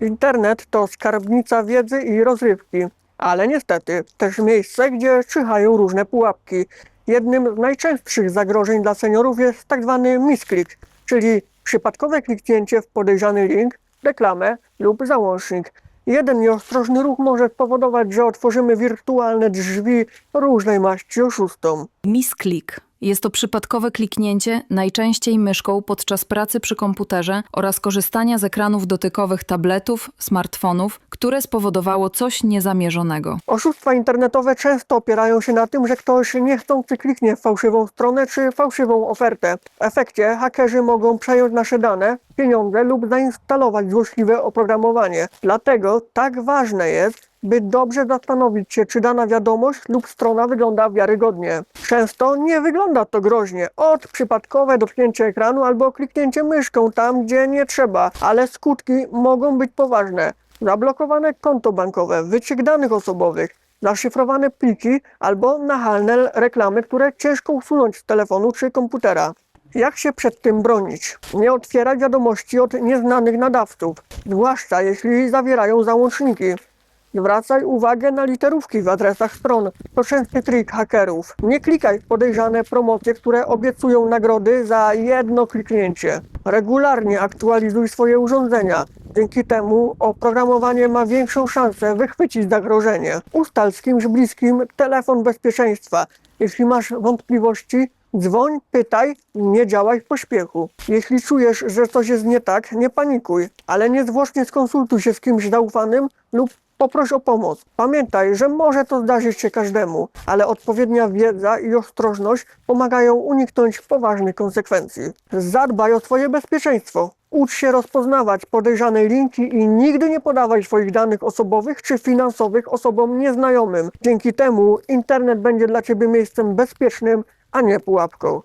Internet to skarbnica wiedzy i rozrywki, ale niestety też miejsce, gdzie czyhają różne pułapki. Jednym z najczęstszych zagrożeń dla seniorów jest tak zwany misklik, czyli przypadkowe kliknięcie w podejrzany link, reklamę lub załącznik. Jeden nieostrożny ruch może spowodować, że otworzymy wirtualne drzwi różnej maści oszustom. Misklik. Jest to przypadkowe kliknięcie, najczęściej myszką podczas pracy przy komputerze oraz korzystania z ekranów dotykowych tabletów, smartfonów, które spowodowało coś niezamierzonego. Oszustwa internetowe często opierają się na tym, że ktoś niechcący kliknie w fałszywą stronę czy fałszywą ofertę. W efekcie hakerzy mogą przejąć nasze dane, pieniądze lub zainstalować złośliwe oprogramowanie. Dlatego tak ważne jest, by dobrze zastanowić się, czy dana wiadomość lub strona wygląda wiarygodnie. Często nie wygląda to groźnie. Od przypadkowe dotknięcie ekranu albo kliknięcie myszką tam, gdzie nie trzeba, ale skutki mogą być poważne. Zablokowane konto bankowe, wyciek danych osobowych, zaszyfrowane pliki albo nachalne reklamy, które ciężko usunąć z telefonu czy komputera. Jak się przed tym bronić? Nie otwierać wiadomości od nieznanych nadawców, zwłaszcza jeśli zawierają załączniki. Zwracaj uwagę na literówki w adresach stron. To częsty trik hakerów. Nie klikaj w podejrzane promocje, które obiecują nagrody za jedno kliknięcie. Regularnie aktualizuj swoje urządzenia. Dzięki temu oprogramowanie ma większą szansę wychwycić zagrożenie. Ustal z kimś bliskim telefon bezpieczeństwa. Jeśli masz wątpliwości, dzwoń, pytaj, nie działaj w pośpiechu. Jeśli czujesz, że coś jest nie tak, nie panikuj, ale niezwłocznie skonsultuj się z kimś zaufanym lub poproś o pomoc. Pamiętaj, że może to zdarzyć się każdemu, ale odpowiednia wiedza i ostrożność pomagają uniknąć poważnych konsekwencji. Zadbaj o swoje bezpieczeństwo. Ucz się rozpoznawać podejrzane linki i nigdy nie podawaj swoich danych osobowych czy finansowych osobom nieznajomym. Dzięki temu internet będzie dla Ciebie miejscem bezpiecznym, a nie pułapką.